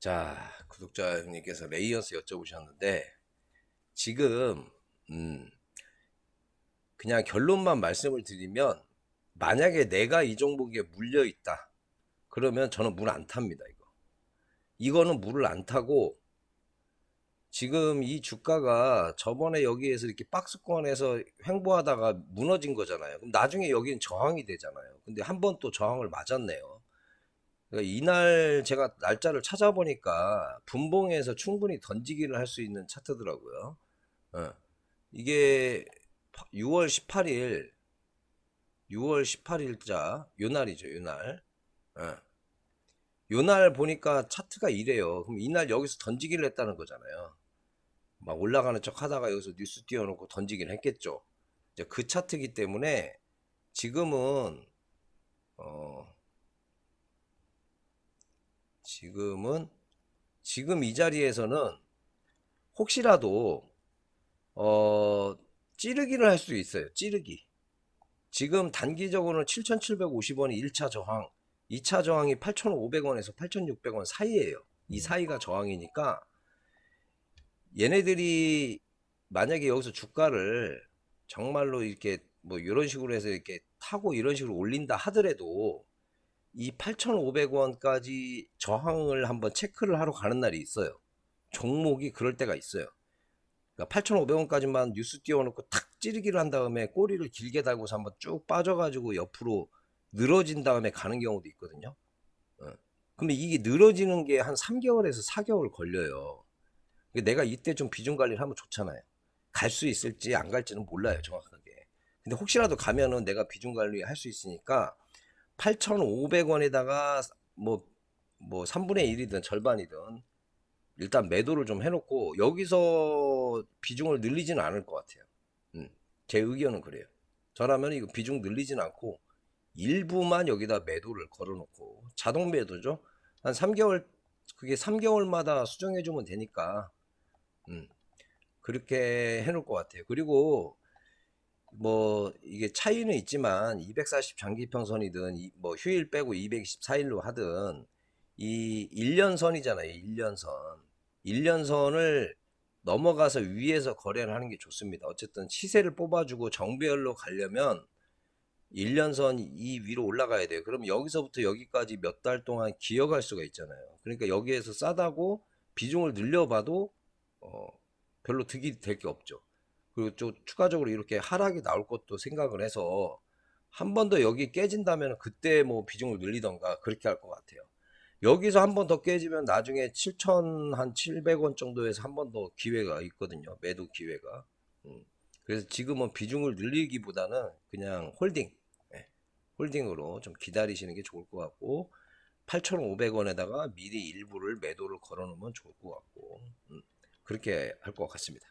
자, 구독자 형님께서 레이언스 여쭤보셨는데, 지금, 음, 그냥 결론만 말씀을 드리면, 만약에 내가 이 종목에 물려 있다. 그러면 저는 물 안 탑니다, 이거. 이거는 물을 안 타고, 지금 이 주가가 저번에 여기에서 이렇게 박스권에서 횡보하다가 무너진 거잖아요. 그럼 나중에 여기는 저항이 되잖아요. 근데 한 번 또 저항을 맞았네요. 그러니까 이날 제가 날짜를 찾아보니까 분봉에서 충분히 던지기를 할 수 있는 차트더라고요. 어. 이게 6월 18일, 6월 18일자 요 날이죠, 요 날. 어. 요날 보니까 차트가 이래요. 그럼 이날 여기서 던지기를 했다는 거잖아요. 막 올라가는 척 하다가 여기서 뉴스 띄워놓고 던지긴 했겠죠. 이제 그 차트이기 때문에 지금은 어 지금은 지금 이 자리에서는 혹시라도 어 찌르기를 할 수 있어요. 찌르기. 지금 단기적으로는 7,750원이 1차 저항, 2차 저항이 8,500원에서 8,600원 사이예요. 이 사이가 저항이니까 얘네들이 만약에 여기서 주가를 정말로 이렇게 뭐 이런 식으로 해서 이렇게 타고 이런 식으로 올린다 하더라도 이 8,500원까지 저항을 한번 체크를 하러 가는 날이 있어요. 종목이 그럴 때가 있어요. 그러니까 8,500원까지만 뉴스 띄워놓고 탁 찌르기를 한 다음에 꼬리를 길게 달고서 한번 쭉 빠져가지고 옆으로 늘어진 다음에 가는 경우도 있거든요. 어. 근데 이게 늘어지는 게 한 3개월에서 4개월 걸려요. 내가 이때 좀 비중 관리를 하면 좋잖아요. 갈 수 있을지 안 갈지는 몰라요, 정확하게. 근데 혹시라도 가면은 내가 비중 관리 할 수 있으니까 8,500원에다가 뭐, 뭐 3분의 1이든 절반이든 일단 매도를 좀 해놓고 여기서 비중을 늘리지는 않을 것 같아요. 음, 제 의견은 그래요. 저라면 이거 비중 늘리진 않고 일부만 여기다 매도를 걸어놓고 자동 매도죠. 한 3개월 그게 3개월마다 수정해주면 되니까 음, 그렇게 해놓을 것 같아요. 그리고 뭐 이게 차이는 있지만 240 장기평선이든 이- 뭐 휴일 빼고 224일로 하든 이 1년선이잖아요. 1년선. 1년선을 넘어가서 위에서 거래를 하는 게 좋습니다. 어쨌든 시세를 뽑아주고 정배열로 가려면 1년선 이 위로 올라가야 돼요. 그럼 여기서부터 여기까지 몇 달 동안 기어갈 수가 있잖아요. 그러니까 여기에서 싸다고 비중을 늘려봐도 어, 별로 득이 될 게 없죠. 그리고 또 추가적으로 이렇게 하락이 나올 것도 생각을 해서 한 번 더 여기 깨진다면 그때 뭐 비중을 늘리던가 그렇게 할 것 같아요. 여기서 한 번 더 깨지면 나중에 7천 한 700원 정도에서 한 번 더 기회가 있거든요. 매도 기회가. 음. 그래서 지금은 비중을 늘리기보다는 그냥 홀딩, 예, 홀딩으로 좀 기다리시는 게 좋을 것 같고 8,500원에다가 미리 일부를 매도를 걸어 놓으면 좋을 것 같고 음, 그렇게 할 것 같습니다.